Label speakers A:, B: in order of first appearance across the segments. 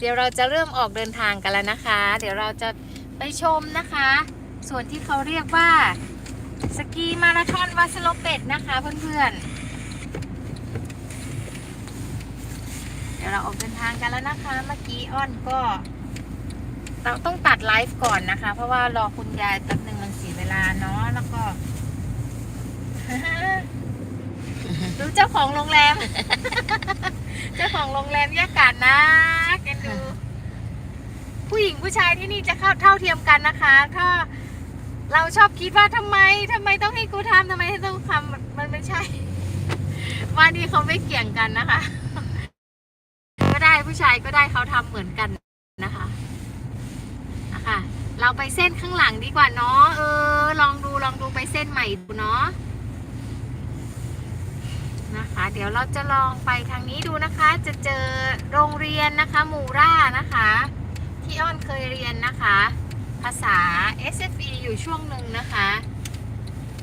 A: เดี๋ยวเราจะเริ่มออกเดินทางกันแล้วนะคะ เดี๋ยวเราจะไปชมนะคะ ส่วนที่เขาเรียกว่าสกีมาราธอนวาสโลเป็ดนะคะเพื่อนๆ เดี๋ยวเราออกเดินทางกันแล้วนะคะ เมื่อกี้อ้อนก็เราต้องตัดไลฟ์ก่อนนะคะ เพราะว่ารอคุณยายแป๊บหนึ่งมันเสียเวลาเนาะแล้วก็ดูเจ้าของโรงแรม เจ้าของโรงแรมแยกกันนะแกันดู ผู้หญิงผู้ชายที่นี่จะเข้าเท่าเทียมกันนะคะ ถ้าเราชอบคิดว่าทำไมทำไมต้องให้กูทำทำไมต้องทำมันไม่ใช่ว่านี่เขาไม่เกี่ยงกันนะคะ ก็ได้ผู้ชายก็ได้เขาทำเหมือนกันนะคะนะคะเราไปเส้นข้างหลังดีกว่าเนาะเออ ลองดูลองดูไปเส้นใหม่ดูเนาะ นะคะ เดี๋ยวเราจะลองไปทางนี้ดูนะคะ จะเจอโรงเรียนนะคะมูร่านะคะ ที่อ้อนเคยเรียนนะคะ ภาษา SFE อยู่ช่วงหนึ่งนะคะ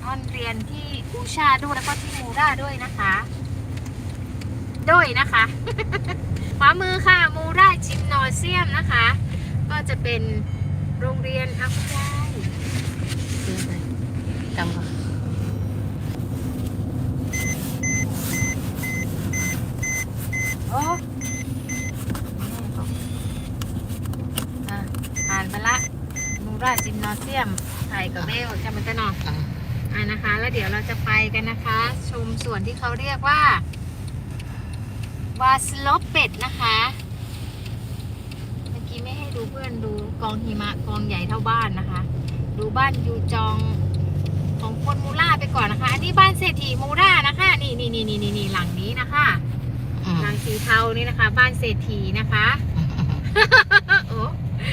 A: อ้อนเรียนที่อูชาด้วยแล้วก็ที่มูร่าด้วยนะคะด้วยนะคะขวามือค่ะมูร่าจิมนอเซียมนะคะ ก็จะเป็นโรงเรียนอาคุณยา
B: จำก่อน
A: โอ้อะผ่านไปละมูราจิมนอเซียมไทยกับเบลจำมันจะนอน
B: อะ
A: นะคะ แล้วเดี๋ยวเราจะไปกันนะคะ ชมส่วนที่เขาเรียกว่าวาสลบเป็ดนะคะ เมื่อกี้ไม่ให้ดูเพื่อนดูกองหิมะกองใหญ่เท่าบ้านนะคะ ดูบ้านยูจองของคนมูล่าไปก่อนนะคะ อันนี้บ้านเศรษฐีมูล่านะคะ นี่นี่นี่นี่นี่หลังนี้นะคะ สีเทานี่นะคะ บ้านเศรษฐีนะคะโอ้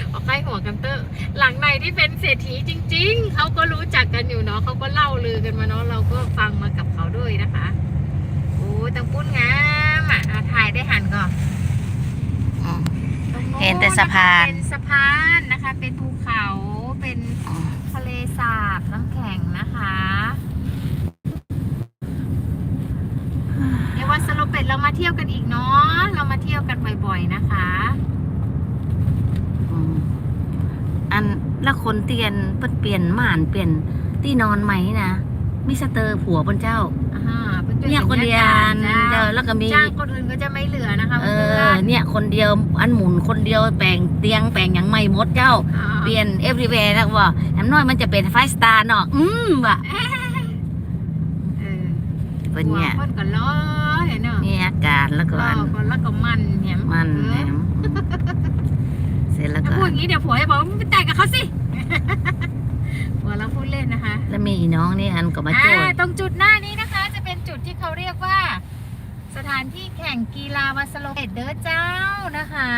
A: เอาใกล้หัวกันเตอร์หลังในที่เป็นเศรษฐีจริง ๆเขาก็รู้จักกันอยู่เนาะเขาก็เล่าลือกันมาเนาะเราก็ฟังมากับเขาด้วยนะคะโอ้ตังปุ้นงามอะอะถ่ายได้หันก่อน
B: อืม
A: ตรงโเห็
B: นแต่สะพาน
A: เป็นสะพานนะคะ เป็นภูเขาเป็น
B: อืม
A: ทะเลสาบน้ำแข็งนะคะ เดี๋ยววันสโลเป็ดเรามาเที่ยวกันอีกเนาะ เรามาเที่ยวกันบ่อยๆนะคะ
B: อืมอันละค นเตียนเพิ่นเปลี่ยนม่านเปลี่ยนที่นอนใหม่นะมิสเตอร์ผัวบนเจ้า
A: อ่าป็จุ
B: เนี่ยคนเดียว
A: จ้า
B: เจอแล้วก็มี
A: จ้างคนอื่นก็จะไม่เหลือนะคะ
B: เอ
A: เพื่
B: อ
A: อน
B: เนี่ยคนเดียวอันหมุนคนเดียวแปลงเตียงแปลงอย่างไม่หมดเจ้า
A: อ่า
B: เปลี่ยน everywhere แล้วว่าน้ำน้อยมันจะเป็นไฟสตาร์เนาะอืมว่ะ
A: เออ
B: เป็นเนี่ย
A: หัวคนก็ล้อเห็นเนาะ
B: นี่อากาศแล้วก็
A: ล้อ
B: อัน
A: คนแล้วก็มันเนี่ย
B: มัน
A: เอ
B: แหน
A: อ
B: มเสร็จแล้ว
A: ถ้า
B: ก็
A: พูดอย่างนี้เดี๋ยวผัวจะบอกว่ามึงไปแต่งกับเขาสิ ผัวเราพูดเล่นนะคะ
B: แล้วมีอีน้องนี่อันก็มาโจ
A: อ่า
B: ด
A: ตรงจุดหน้านี้นะคะ จะเป็นจุดที่เขาเรียกว่า สถานที่แข่งกีฬาวาสโลเอ็ดเดอร์เจ้านะคะ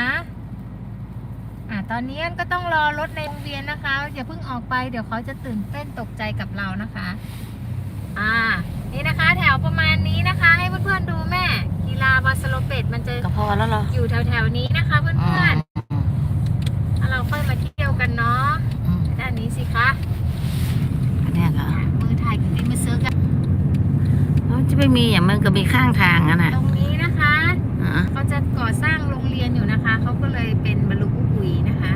A: อ่าตอนนี้ก็ต้องรอรถในโรงเรียนนะคะอย่าเพิ่งออกไปเดี๋ยวเขาจะตื่นเต้นตกใจกับเรานะคะ อ่านี่นะคะ แถวประมาณนี้นะคะ ให้เพื่อนๆดูแม่ กีฬาวาสโลเป็ดมันจะ
B: ก็พอแล้วเหรอ
A: อยู่แถวๆนี้นะคะ เพื่
B: อื
A: อน
B: ม
A: ๆแล้วเราค่อยมาเที่ยวกันเนาะ
B: อืม
A: ด้านนี้สิคะ
B: อันเนี้ยค่ะ
A: อะมือถ่ายกับมือซื้อกัน
B: มันจะ ไม่มีอย่างมันก็มีข้างทางอะนะ
A: ตรงนี้นะคะ
B: อะ
A: เขาจะก่อสร้างโรงเรียนอยู่นะคะเขาก็เลยเป็นบรรลุกุยนะคะ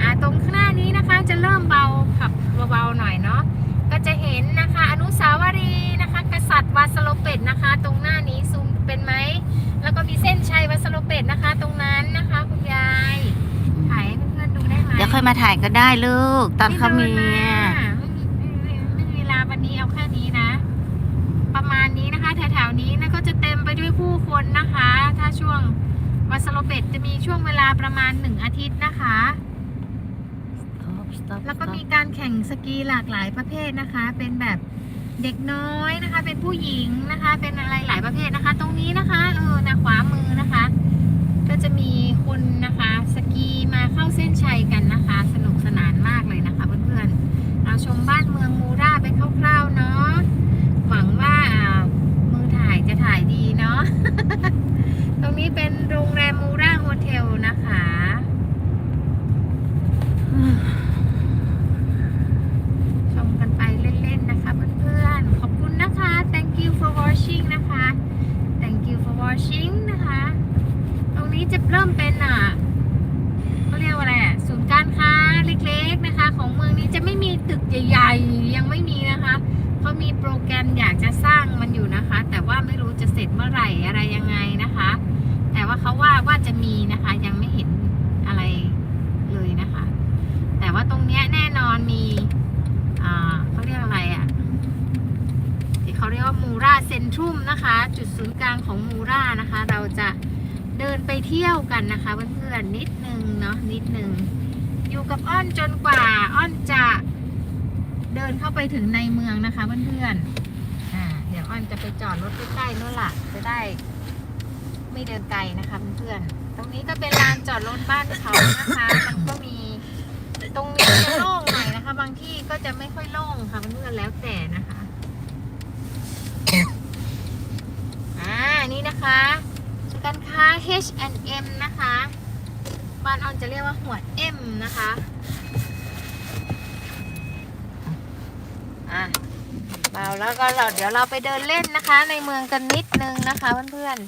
A: อ่าตรงข้างหน้านี้นะคะจะเริ่มเบาขับเบาๆหน่อยเนาะก็จะเห็นนะคะ อนุสาวรีย์นะคะ กษัตริย์วาสโลเป็ดนะคะ ตรงหน้านี้ซูมเป็นไหมแล้วก็มีเส้นชัยวาสโลเป็ดนะคะ ตรงนั้นนะคะคุณยายถ่ายให้เพื่อนๆดูได้ไหม
B: เดี๋ยวค่อยมาถ่ายก็ได้ลูกตอนเขามี
A: ไดิน
B: อะ
A: ทิตย์นะคะแล้วก็มีการแข่งสกีหลากหลายประเภทนะคะ เป็นแบบเด็กน้อยนะคะ เป็นผู้หญิงนะคะ เป็นอะไรหลายประเภทนะคะ ตรงนี้นะคะ เออนะขวามือนะคะ ก็จะมีคนนะคะ สกีมาเข้าเส้นชัยกันนะคะ สนุกสนานมากเลยนะคะเพื่อนๆ เราชมบ้านเมืองมูราไปคร่าวๆเนาะ หวังว่าอ่ามือถ่ายจะถ่ายดีเนาะ ตรงนี้เป็นโรงแรมมูราโฮเทลนะคะ ชมกันไปเล่นๆนะคะเพื่อนๆ ขอบคุณนะคะ thank you for watching นะคะ thank you for watching นะคะ ตรงนี้จะเริ่มเป็นอะ ใหญ่ยังไม่มีนะคะเขามีโปรแกรมอยากจะสร้างมันอยู่นะคะ แต่ว่าไม่รู้จะเสร็จเมื่อไหร่อะไรยังไงนะคะ แต่ว่าเขาว่าว่าจะมีนะคะยังไม่เห็นอะไรเลยนะคะ แต่ว่าตรงเนี้ยแน่นอนมีเขาเรียกอะไรอะ่ะที่เขาเรียกว่ามูราเซนทรัมนะคะ จุดศูนย์กลางของมูรานะคะ เราจะเดินไปเที่ยวกันนะคะเพื่อนๆนิดนึงเนาะนิดนึงอยู่กับอ้อนจนกว่าอ้อนจะ เดินเข้าไปถึงในเมืองนะคะเพื่อนๆอ่าเดี๋ยวอ้อนจะไปจอดรถใกล้ๆนู่นล่ะจะได้ ไม่เดินไกลนะคะเพื่อนๆตรงนี้ก็เป็นลานจอดรถบ้านเขานะคะมันก็มีตรงนี้จะโล่งหน่อยนะคะ บางที่ก็จะไม่ค่อยโล่งค่ะเพื่อนๆแล้วแต่นะคะอ่านี่นะคะการค้า H&M นะคะ บ้านออนจะเรียกว่าหัว M นะคะ อะเบาแล้วก็เราเดี๋ยวเราไปเดินเล่นนะคะ ในเมืองกันนิดนึงนะคะเพื่อน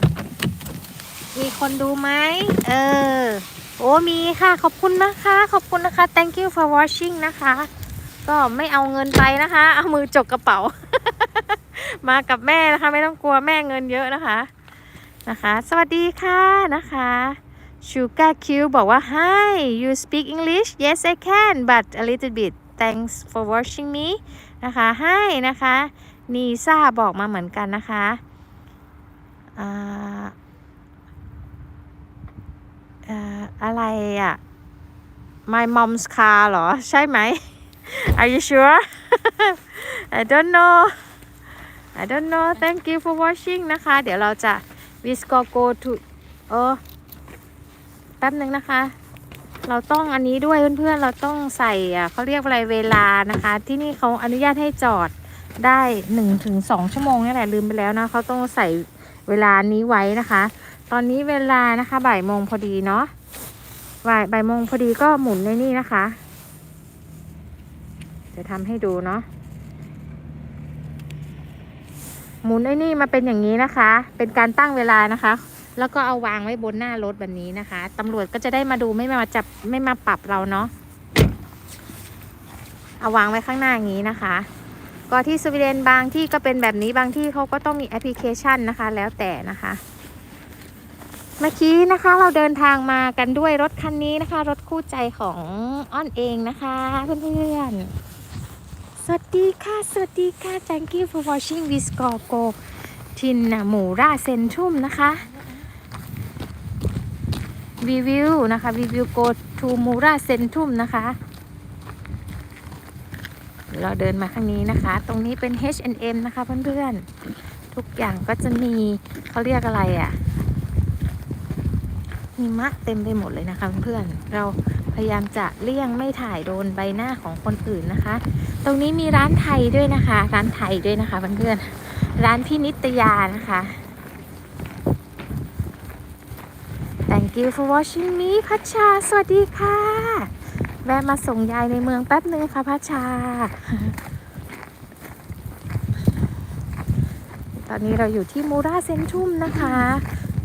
A: ๆ มีคนดูไหมเออ โอ้มีค่ะขอบคุณนะคะ ขอบคุณนะคะ thank you for watching นะคะ ก็ไม่เอาเงินไปนะคะ เอามือจกกระเป๋า มากับแม่นะคะ ไม่ต้องกลัวแม่เงินเยอะนะคะนะคะ สวัสดีค่ะนะคะ Sugar Q บอกว่า Hi you speak English yes I can but a little bit thanks for watching me นะคะ Hi นะคะนีซ่าบอกมาเหมือนกันนะคะอ่าออะไรอะ My mom's car เหรอ ใช่ไหม Are you sure I don't know I don't know thank you for watching นะคะ เดี๋ยวเราจะ we go go to เออแป๊บหนึ่งนะคะ เราต้องอันนี้ด้วยเพื่อนๆ เราต้องใส่เขาเรียกอะไรเวลานะคะ ที่นี่เขาอนุญาตให้จอดได้หนึ่งถึงสองชั่วโมงนี่แหละลืมไปแล้วนะเขาต้องใส่เวลานี้ไว้นะคะ ตอนนี้เวลานะคะบ่ายโมงพอดีเนาะบ่ายบ่ายโมงพอดีก็หมุนในนี่นะคะ จะทำให้ดูเนาะหมุนไอ้นี่มาเป็นอย่างนี้นะคะ เป็นการตั้งเวลานะคะ แล้วก็เอาวางไว้บนหน้ารถแบบนี้นะคะตำรวจก็จะได้มาดูไม่มาจับไม่มาปรับเราเนาะเอาวางไว้ข้างหน้าอย่างนี้นะคะ ก็ที่สวีเดนบางที่ก็เป็นแบบนี้บางที่เขาก็ต้องมีแอปพลิเคชันนะคะ แล้วแต่นะคะ เมื่อกี้นะคะเราเดินทางมากันด้วยรถคันนี้นะคะ รถคู่ใจของอ้อนเองนะคะเพื่อนๆสวัสดีค่ะ สวัสดีค่ะ thank you for watching this go go ทินมูราเซนทรุมนะคะ รีวิวนะคะรีวิว go to Mura Centrum นะคะ เราเดินมาข้างนี้นะคะ ตรงนี้เป็น H&M นะคะเพื่อนๆ ทุกอย่างก็จะมีเขาเรียกอะไรอะ่ะมีมะเต็มไปหมดเลยนะคะเพื่อนๆ เราพยายามจะเลี่ยงไม่ถ่ายโดนใบหน้าของคนอื่นนะคะ ตรงนี้มีร้านไทยด้วยนะคะ ร้านไทยด้วยนะคะเพื่อนๆ ร้านพี่นิตยานะคะ Thank you for watching me พัชชา สวัสดีค่ะ แวะมาส่งยายในเมืองแป๊บนึงค่ะพัชชา ตอนนี้เราอยู่ที่มูราเซนทุมนะคะ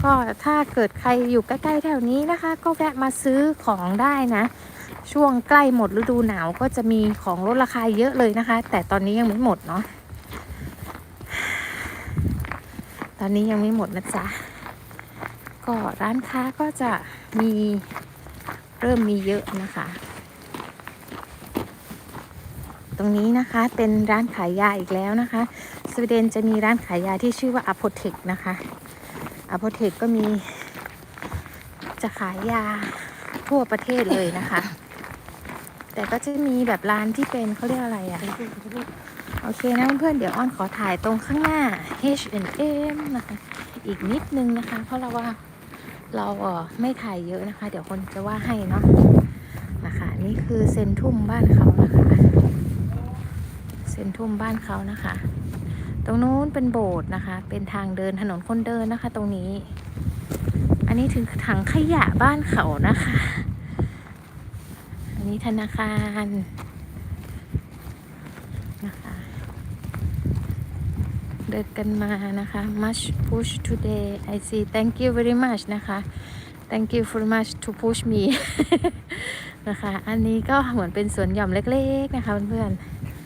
A: ก็ถ้าเกิดใครอยู่ใกล้ๆแถวนี้นะคะ ก็แวะมาซื้อของได้นะ ช่วงใกล้หมดฤดูหนาวก็จะมีของลดราคาเยอะเลยนะคะ แต่ตอนนี้ยังไม่หมดเนาะ ตอนนี้ยังไม่หมดนะจ๊ะ ก็ร้านค้าก็จะมีเริ่มมีเยอะนะคะ ตรงนี้นะคะเป็นร้านขายยาอีกแล้วนะคะ สวีเดนจะมีร้านขายยาที่ชื่อว่า a p o t e k นะคะ a p o t e k ก็มีจะขายยาทั่วประเทศเลยนะคะ แต่ก็จะมีแบบร้านที่เป็นเขาเรียกอะไรอะโอเคนะเพื่อนเดี๋ยวอ้อนขอถ่ายตรงข้างหน้า H&M นะคะ อีกนิดนึงนะคะ เพราะเราว่า เราเออไม่ถ่ายเยอะนะคะ เดี๋ยวคนจะว่าให้เนาะนะคะ นี่คือเซนทรุมบ้านเขานะคะเซนทรุมบ้านเขานะคะ ตรงนู้นเป็นโบสถ์นะคะ เป็นทางเดินถนนคนเดินนะคะ ตรงนี้ อันนี้ถึงถังขยะบ้านเขานะคะ อันนี้ธนาคารนะคะ เดินกันมานะคะ much push today I see thank you very much นะคะ thank you very much to push me นะคะ อันนี้ก็เหมือนเป็นสวนหย่อมเล็กๆนะคะเพื่อน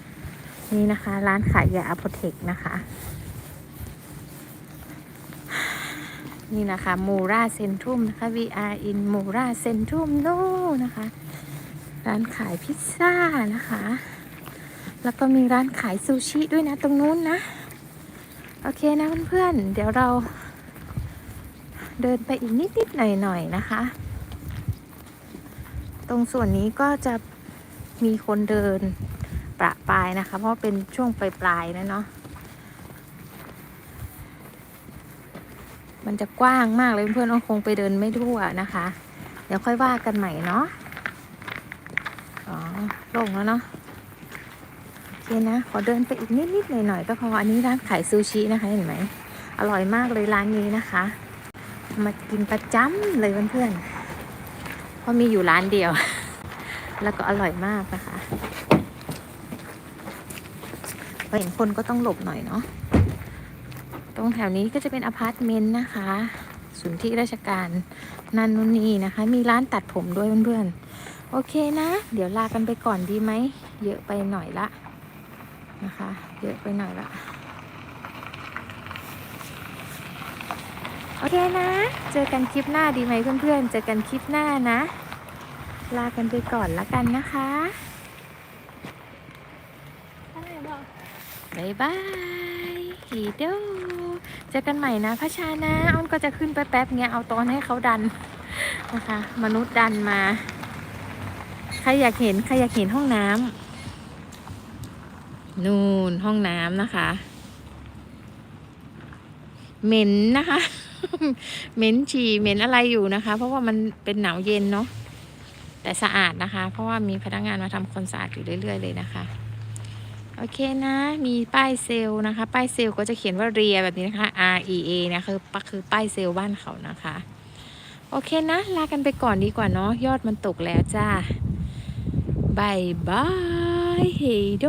A: ๆ นี่นะคะ ร้านขายยาอ p เทคนะคะ นี่นะคะมูราเซนทรุมนะคะ VR in มูราเซนทรุมโน่นะคะ ร้านขายพิซซ่านะคะ แล้วก็มีร้านขายซูชิด้วยนะตรงนู้นนะ โอเคนะเพื่อนๆ เดี๋ยวเราเดินไปอีกนิดๆหน่อยๆนะคะ ตรงส่วนนี้ก็จะมีคนเดินประปรายนะคะ เพราะเป็นช่วงปลายๆนะเนาะมันจะกว้างมากเลยเพื่อนๆก็คงไปเดินไม่ทั่วนะคะ เดี๋ยวค่อยว่ากันใหม่เนาะอ๋อลงแล้วเนาะ เคนะ ขอเดินไปอีกนิดๆหน่อยๆก็พอ อันนี้ร้านขายซูชินะคะ เห็นไหม อร่อยมากเลยร้านนี้นะคะ มากินประจำเลยเพื่อนๆ เพราะมีอยู่ร้านเดียว แล้วก็อร่อยมากนะคะพอเห็นคนก็ต้องหลบหน่อยเนาะ ตรงแถวนี้ก็จะเป็นอพาร์ตเมนต์นะคะ ศูนย์ที่ราชการนันนุนนีนะคะ มีร้านตัดผมด้วยเพื่อนๆโอเคนะ เดี๋ยวลากันไปก่อนดีไหม เยอะไปหน่อยละ นะคะ เยอะไปหน่อยละโอเคนะ เจอกันคลิปหน้าดีไหมเพื่อนๆ เจอกันคลิปหน้านะ ลากันไปก่อนละกันนะคะบายบายฮีโดเจอกันใหม่นะพระชานะอ้อนก็จะขึ้นไปแป๊บเงี้ยเอาตอนให้เขาดันนะคะ มนุษย์ดันมา ใครอยากเห็น ใครอยากเห็นห้องน้ำ นู่นห้องน้ำนะคะ เหม็นนะคะ เหม็นฉี่เหม็นอะไรอยู่นะคะ เพราะว่ามันเป็นหนาวเย็นเนาะแต่สะอาดนะคะ เพราะว่ามีพนักงานมาทำความสะอาดอยู่เรื่อย ๆ เลยนะคะโอเคนะ มีป้ายเซลล์นะคะ ป้ายเซลล์ก็จะเขียนว่าเรียแบบนี้นะคะ R E A นะคือปคือป้ายเซลล์บ้านเขานะคะ โอเคนะ ลากันไปก่อนดีกว่าเนาะยอดมันตกแล้วจ้าบายบายเฮโด